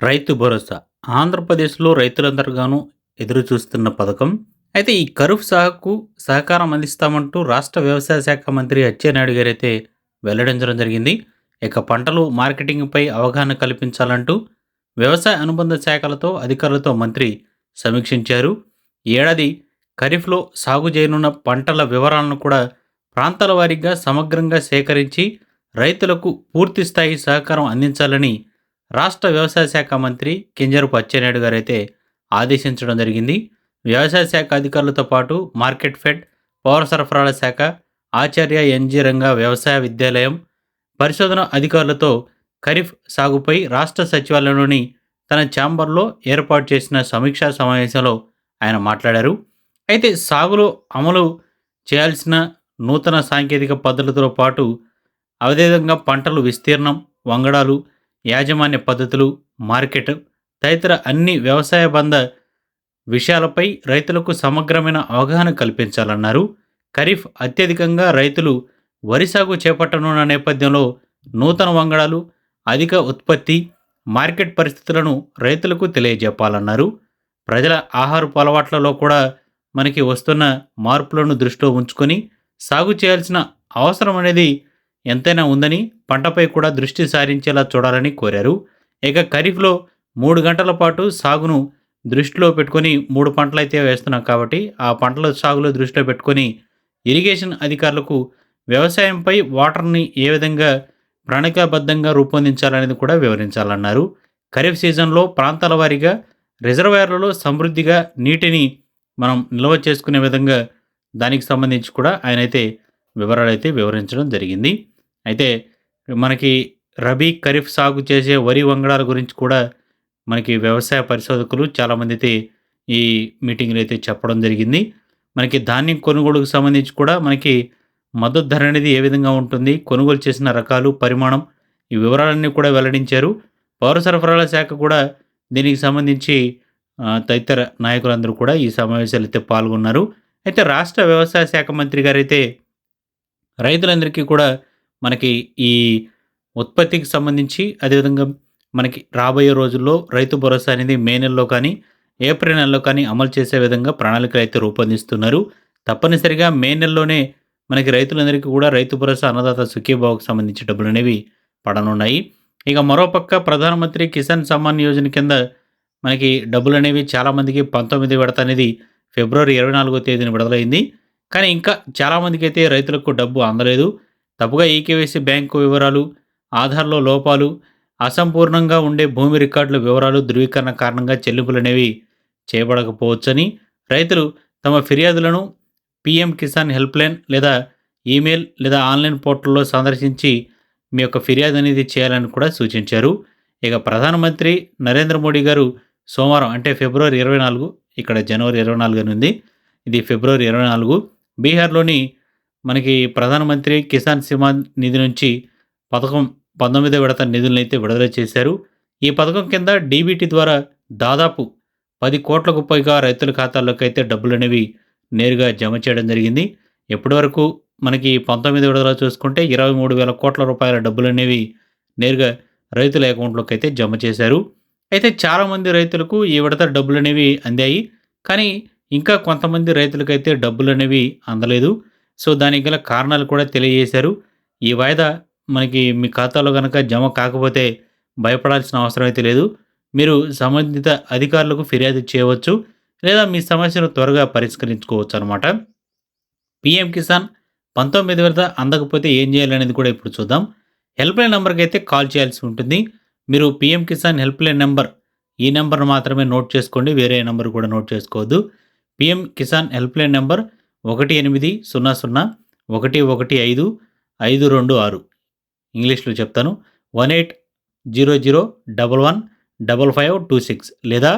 రైతు భరోసా. ఆంధ్రప్రదేశ్లో రైతులందరిగాను ఎదురు చూస్తున్న పథకం. అయితే ఈ కరుఫ్ సాగుకు సహకారం అందిస్తామంటూ రాష్ట్ర వ్యవసాయ శాఖ మంత్రి అచ్చెన్నాయుడు గారు అయితే వెల్లడించడం జరిగింది. ఇక పంటలు మార్కెటింగ్పై అవగాహన కల్పించాలంటూ వ్యవసాయ అనుబంధ శాఖలతో అధికారులతో మంత్రి సమీక్షించారు. ఈ ఏడాది ఖరీఫ్లో సాగు చేయనున్న పంటల వివరాలను కూడా ప్రాంతాల వారీగా సమగ్రంగా సేకరించి రైతులకు పూర్తి స్థాయి సహకారం అందించాలని రాష్ట్ర వ్యవసాయ శాఖ మంత్రి కింజరపు అచ్చెన్నాయుడు గారు అయితే ఆదేశించడం జరిగింది. వ్యవసాయ శాఖ అధికారులతో పాటు మార్కెట్ ఫెడ్ పౌర సరఫరాల శాఖ ఆచార్య ఎన్జీ రంగ వ్యవసాయ విద్యాలయం పరిశోధన అధికారులతో ఖరీఫ్ సాగుపై రాష్ట్ర సచివాలయంలోని తన ఛాంబర్లో ఏర్పాటు చేసిన సమీక్షా సమావేశంలో ఆయన మాట్లాడారు. అయితే సాగులో అమలు చేయాల్సిన నూతన సాంకేతిక పద్ధతులతో పాటు అదేవిధంగా పంటలు విస్తీర్ణం వంగడాలు యాజమాన్య పద్ధతులు మార్కెట్ తదితర అన్ని వ్యవసాయ బంధ విషయాలపై రైతులకు సమగ్రమైన అవగాహన కల్పించాలన్నారు. ఖరీఫ్ అత్యధికంగా రైతులు వరి సాగు చేపట్టనున్న నేపథ్యంలో నూతన వంగడాలు అధిక ఉత్పత్తి మార్కెట్ పరిస్థితులను రైతులకు తెలియజెప్పాలన్నారు. ప్రజల ఆహారపు అలవాట్లలో కూడా మనకి వస్తున్న మార్పులను దృష్టిలో ఉంచుకొని సాగు చేయాల్సిన అవసరం అనేది ఎంతైనా ఉందని పంటపై కూడా దృష్టి సారించేలా చూడాలని కోరారు. ఇక ఖరీఫ్లో మూడు గంటల పాటు సాగును దృష్టిలో పెట్టుకొని మూడు పంటలు అయితే వేస్తున్నాం కాబట్టి ఆ పంటల సాగులో దృష్టిలో పెట్టుకొని ఇరిగేషన్ అధికారులకు వ్యవసాయంపై వాటర్ని ఏ విధంగా ప్రణాళికాబద్ధంగా రూపొందించాలనేది కూడా వివరించాలన్నారు. ఖరీఫ్ సీజన్లో ప్రాంతాల వారీగా రిజర్వాయర్లలో సమృద్ధిగా నీటిని మనం నిల్వ చేసుకునే విధంగా దానికి సంబంధించి కూడా ఆయన అయితే వివరాలు అయితే వివరించడం జరిగింది. అయితే మనకి రబీ ఖరీఫ్ సాగు చేసే వరి వంగడాల గురించి కూడా మనకి వ్యవసాయ పరిశోధకులు చాలామంది అయితే ఈ మీటింగ్లో అయితే చెప్పడం జరిగింది. మనకి ధాన్యం కొనుగోలుకు సంబంధించి కూడా మనకి మద్దతు ధర అనేది ఏ విధంగా ఉంటుంది కొనుగోలు చేసిన రకాలు పరిమాణం ఈ వివరాలన్నీ కూడా వెల్లడించారు. పౌర సరఫరాల శాఖ కూడా దీనికి సంబంధించి తదితర నాయకులందరూ కూడా ఈ సమావేశాలు అయితే పాల్గొన్నారు. అయితే రాష్ట్ర వ్యవసాయ శాఖ మంత్రి గారైతే రైతులందరికీ కూడా మనకి ఈ ఉత్పత్తికి సంబంధించి అదేవిధంగా మనకి రాబోయే రోజుల్లో రైతు భరోసా అనేది మే నెలలో కానీ ఏప్రిల్ నెలలో కానీ అమలు చేసే విధంగా ప్రణాళికలు అయితే రూపొందిస్తున్నారు. తప్పనిసరిగా మే నెలలోనే మనకి రైతులందరికీ కూడా రైతు భరోసా అన్నదాత సుఖీభావకు సంబంధించి డబ్బులు అనేవి పడనున్నాయి. ఇక మరోపక్క ప్రధానమంత్రి కిసాన్ సమ్మాన్ యోజన కింద మనకి డబ్బులు అనేవి చాలామందికి పంతొమ్మిది విడత అనేది ఫిబ్రవరి ఇరవై నాలుగో తేదీన విడుదలైంది. కానీ ఇంకా చాలామందికి అయితే రైతులకు డబ్బు అందలేదు. తప్పుగా ఈకేవైసీ బ్యాంకు వివరాలు ఆధార్లో లోపాలు అసంపూర్ణంగా ఉండే భూమి రికార్డుల వివరాలు ధృవీకరణ కారణంగా చెల్లింపులు అనేవి చేయబడకపోవచ్చని రైతులు తమ ఫిర్యాదులను పిఎం కిసాన్ హెల్ప్ లైన్ లేదా ఈమెయిల్ లేదా ఆన్లైన్ పోర్టల్లో సందర్శించి మీ యొక్క ఫిర్యాదు అనేది చేయాలని కూడా సూచించారు. ఇక ప్రధానమంత్రి నరేంద్ర మోడీ గారు సోమవారం అంటే ఫిబ్రవరి ఇరవై నాలుగు ఇక్కడ జనవరి ఇరవై నాలుగు అని ఉంది. ఇది ఫిబ్రవరి ఇరవై నాలుగు. బీహార్లోని మనకి ప్రధానమంత్రి కిసాన్ సిమాన్ నిధి నుంచి పథకం పంతొమ్మిదో విడత నిధులను అయితే విడుదల చేశారు. ఈ పథకం కింద డీబీటీ ద్వారా దాదాపు పది కోట్లకు పైగా రైతుల ఖాతాల్లోకి అయితే డబ్బులు అనేవి నేరుగా జమ చేయడం జరిగింది. ఇప్పటివరకు మనకి పంతొమ్మిది విడుదల చూసుకుంటే ఇరవై మూడు వేల కోట్ల రూపాయల డబ్బులు అనేవి నేరుగా రైతుల అకౌంట్లోకి అయితే జమ చేశారు. అయితే చాలామంది రైతులకు ఈ విడత డబ్బులు అనేవి అందాయి. కానీ ఇంకా కొంతమంది రైతులకైతే డబ్బులు అనేవి అందలేదు. సో దానికి గల కారణాలు కూడా తెలియజేశారు. ఈ వాయిదా మనకి మీ ఖాతాలో కనుక జమ కాకపోతే భయపడాల్సిన అవసరం అయితే లేదు. మీరు సంబంధిత అధికారులకు ఫిర్యాదు చేయవచ్చు లేదా మీ సమస్యను త్వరగా పరిష్కరించుకోవచ్చు అనమాట పిఎం కిసాన్ పంతొమ్మిది వద్ద అందకపోతే ఏం చేయాలనేది కూడా ఇప్పుడు చూద్దాం. హెల్ప్ లైన్ నెంబర్కి అయితే కాల్ చేయాల్సి ఉంటుంది. మీరు PM Kisan help line number ఈ నెంబర్ను మాత్రమే నోట్ చేసుకోండి వేరే నెంబర్ కూడా నోట్ చేసుకోవద్దు. PM Kisan help line number ఒకటి ఎనిమిది సున్నా సున్నా ఒకటి ఒకటి ఐదు ఐదు రెండు ఆరు ఇంగ్లీష్లో చెప్తాను one eight zero zero double one double five two six లేదా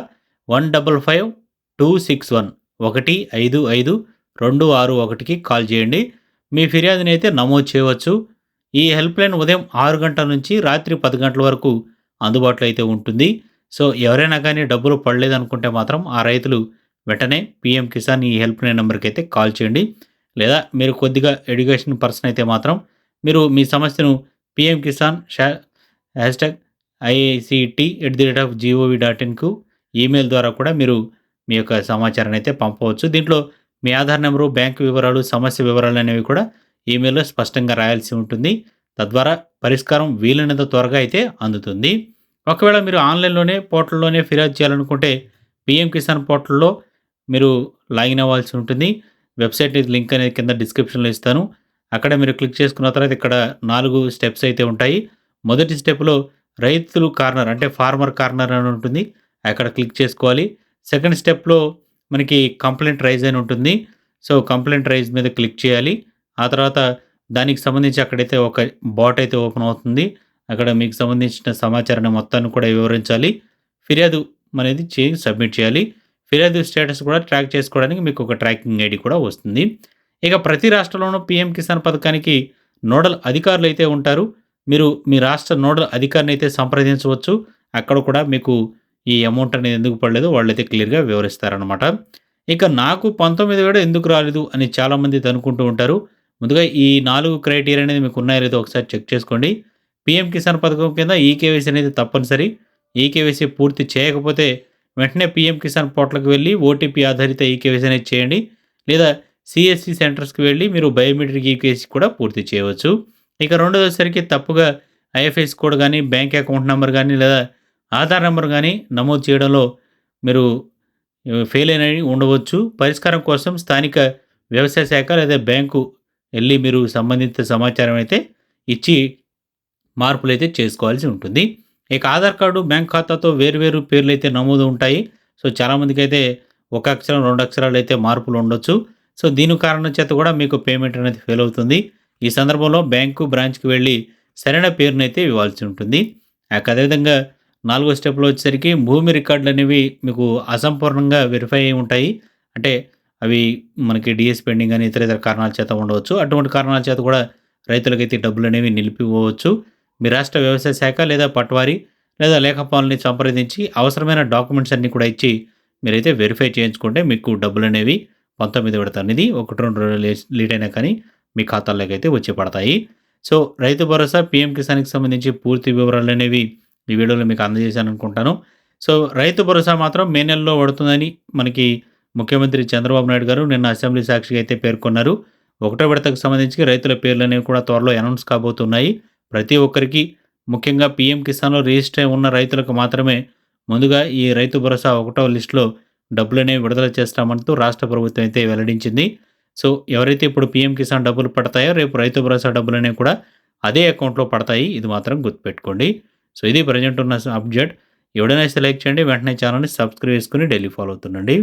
one double five two six one ఒకటి ఐదు ఐదు రెండు ఆరు ఒకటికి కాల్ చేయండి. మీ ఫిర్యాదుని అయితే నమోదు చేయవచ్చు. ఈ హెల్ప్లైన్ ఉదయం ఆరు గంటల నుంచి రాత్రి పది గంటల వరకు అందుబాటులో అయితే ఉంటుంది. సో ఎవరైనా కానీ డబ్బులు పడలేదు అనుకుంటే మాత్రం ఆ రైతులు వెంటనే పిఎం కిసాన్ ఈ హెల్ప్ లైన్ నెంబర్కి అయితే కాల్ చేయండి. లేదా మీరు కొద్దిగా ఎడ్యుకేషన్ పర్సన్ అయితే మాత్రం మీరు మీ సమస్యను PM Kisan Shah hash tag IICT at the rate of GOV dot ఇన్కు email ద్వారా కూడా మీరు మీ యొక్క సమాచారాన్ని అయితే పంపవచ్చు. దీంట్లో మీ ఆధార్ నెంబరు బ్యాంకు వివరాలు సమస్య వివరాలు అనేవి కూడా ఈమెయిల్లో స్పష్టంగా రాయాల్సి ఉంటుంది. తద్వారా పరిష్కారం వీలైనంత త్వరగా అయితే అందుతుంది. ఒకవేళ మీరు ఆన్లైన్లోనే పోర్టల్లోనే ఫిర్యాదు చేయాలనుకుంటే పిఎం కిసాన్ పోర్టల్లో మీరు లాగిన్ అవ్వాల్సి ఉంటుంది. వెబ్సైట్ లింక్ అనేది కింద డిస్క్రిప్షన్లో ఇస్తాను. అక్కడ మీరు క్లిక్ చేసుకున్న తర్వాత ఇక్కడ నాలుగు స్టెప్స్ అయితే ఉంటాయి. మొదటి స్టెప్లో రైతులు కార్నర్ అంటే ఫార్మర్ కార్నర్ అని ఉంటుంది. అక్కడ క్లిక్ చేసుకోవాలి. సెకండ్ స్టెప్లో మనకి కంప్లైంట్ రైజ్ అని ఉంటుంది. సో కంప్లైంట్ రైజ్ మీద క్లిక్ చేయాలి. ఆ తర్వాత దానికి సంబంధించి అక్కడైతే ఒక బాట్ అయితే ఓపెన్ అవుతుంది. అక్కడ మీకు సంబంధించిన సమాచారాన్ని మొత్తాన్ని కూడా వివరించాలి. ఫిర్యాదు అనేది చేసి సబ్మిట్ చేయాలి. ఫిర్యాదు స్టేటస్ కూడా ట్రాక్ చేసుకోవడానికి మీకు ఒక ట్రాకింగ్ ఐడి కూడా వస్తుంది. ఇక ప్రతి రాష్ట్రంలోనూ పీఎం కిసాన్ పథకానికి నోడల్ అధికారులు అయితే ఉంటారు. మీరు మీ రాష్ట్ర నోడల్ అధికారిని అయితే సంప్రదించవచ్చు. అక్కడ కూడా మీకు ఈ అమౌంట్ అనేది ఎందుకు పడలేదు వాళ్ళైతే క్లియర్గా వివరిస్తారనమాట ఇక నాకు పంతొమ్మిది వేడు ఎందుకు రాలేదు అని చాలామంది అనుకుంటూ ఉంటారు. ముందుగా ఈ నాలుగు క్రైటీరియా అనేది మీకు ఉన్నాయో లేదో ఒకసారి చెక్ చేసుకోండి. పీఎం కిసాన్ పథకం కింద ఈకేవైసీ అనేది తప్పనిసరి. ఈకేవైసీ పూర్తి చేయకపోతే వెంటనే పీఎం కిసాన్ పోర్టల్కి వెళ్ళి ఓటీపీ ఆధారిత ఈకేవైసీ అనేది చేయండి. లేదా సిఎస్సి సెంటర్స్కి వెళ్ళి మీరు బయోమెట్రిక్ ఈకేసీ కూడా పూర్తి చేయవచ్చు. ఇక రెండోసరికి తప్పుగా ఐఎఫ్ఎస్ కోడ్ కానీ బ్యాంక్ అకౌంట్ నెంబర్ కానీ లేదా ఆధార్ నెంబర్ కానీ నమోదు చేయడంలో మీరు ఫెయిల్ అయినవి ఉండవచ్చు. పరిష్కారం కోసం స్థానిక వ్యవసాయ శాఖ లేదా బ్యాంకు వెళ్ళి మీరు సంబంధిత సమాచారం అయితే ఇచ్చి మార్పులు అయితే చేసుకోవాల్సి ఉంటుంది. ఇక ఆధార్ కార్డు బ్యాంక్ ఖాతాతో వేరువేరు పేర్లు అయితే నమోదు ఉంటాయి. సో చాలామందికి అయితే ఒక అక్షరం రెండు అక్షరాలు అయితే మార్పులు ఉండొచ్చు. సో దీని కారణం చేత కూడా మీకు పేమెంట్ అనేది ఫెయిల్ అవుతుంది. ఈ సందర్భంలో బ్యాంకు బ్రాంచ్కి వెళ్ళి సరైన పేరునైతే అయితే ఇవ్వాల్సి ఉంటుంది. అదేవిధంగా నాలుగో స్టెప్లో వచ్చేసరికి భూమి రికార్డులు అనేవి మీకు అసంపూర్ణంగా వెరిఫై అయి ఉంటాయి. అంటే అవి మనకి డిఎస్ పెండింగ్ అని ఇతర ఇతర కారణాల చేత ఉండవచ్చు. అటువంటి కారణాల చేత కూడా రైతులకైతే డబ్బులు అనేవి నిలిపిపోవచ్చు. మీ రాష్ట్ర వ్యవసాయ శాఖ లేదా పట్వారి లేదా లేఖపాలని సంప్రదించి అవసరమైన డాక్యుమెంట్స్ అన్నీ కూడా ఇచ్చి మీరైతే వెరిఫై చేయించుకుంటే మీకు డబ్బులు అనేవి పంతొమ్మిది విడత అనేది ఒకటి రెండు లేట్ అయినా కానీ మీ ఖాతాల్లోకి అయితే వచ్చి పడతాయి. సో రైతు భరోసా పీఎం కిసాన్కి సంబంధించి పూర్తి వివరాలు అనేవి ఈ వీడియోలో మీకు అందజేశాను అనుకుంటాను. సో రైతు భరోసా మాత్రం మే నెలలో పడుతుందని మనకి ముఖ్యమంత్రి చంద్రబాబు నాయుడు గారు నిన్న అసెంబ్లీ సాక్షిగా అయితే పేర్కొన్నారు. ఒకటో విడతకు సంబంధించి రైతుల పేర్లు అనేవి కూడా త్వరలో అనౌన్స్ కాబోతున్నాయి. ప్రతి ఒక్కరికి ముఖ్యంగా పీఎం కిసాన్లో రిజిస్టర్ అయి ఉన్న రైతులకు మాత్రమే ముందుగా ఈ రైతు భరోసా ఒకటో లిస్టులో డబ్బులు అనేవి విడుదల చేస్తామంటూ రాష్ట్ర ప్రభుత్వం అయితే వెల్లడించింది. సో ఎవరైతే ఇప్పుడు పీఎం కిసాన్ డబ్బులు పడతాయో రేపు రైతు భరోసా డబ్బులు అనేవి కూడా అదే అకౌంట్లో పడతాయి. ఇది మాత్రం గుర్తుపెట్టుకోండి. సో ఇది ప్రజెంట్ ఉన్న అప్డేట్ ఎవడైనా సెలెక్ట్ చేయండి. వెంటనే ఛానల్ని సబ్స్క్రైబ్ చేసుకుని డైలీ ఫాలో అవుతుండండి.